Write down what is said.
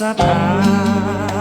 ศรัทธา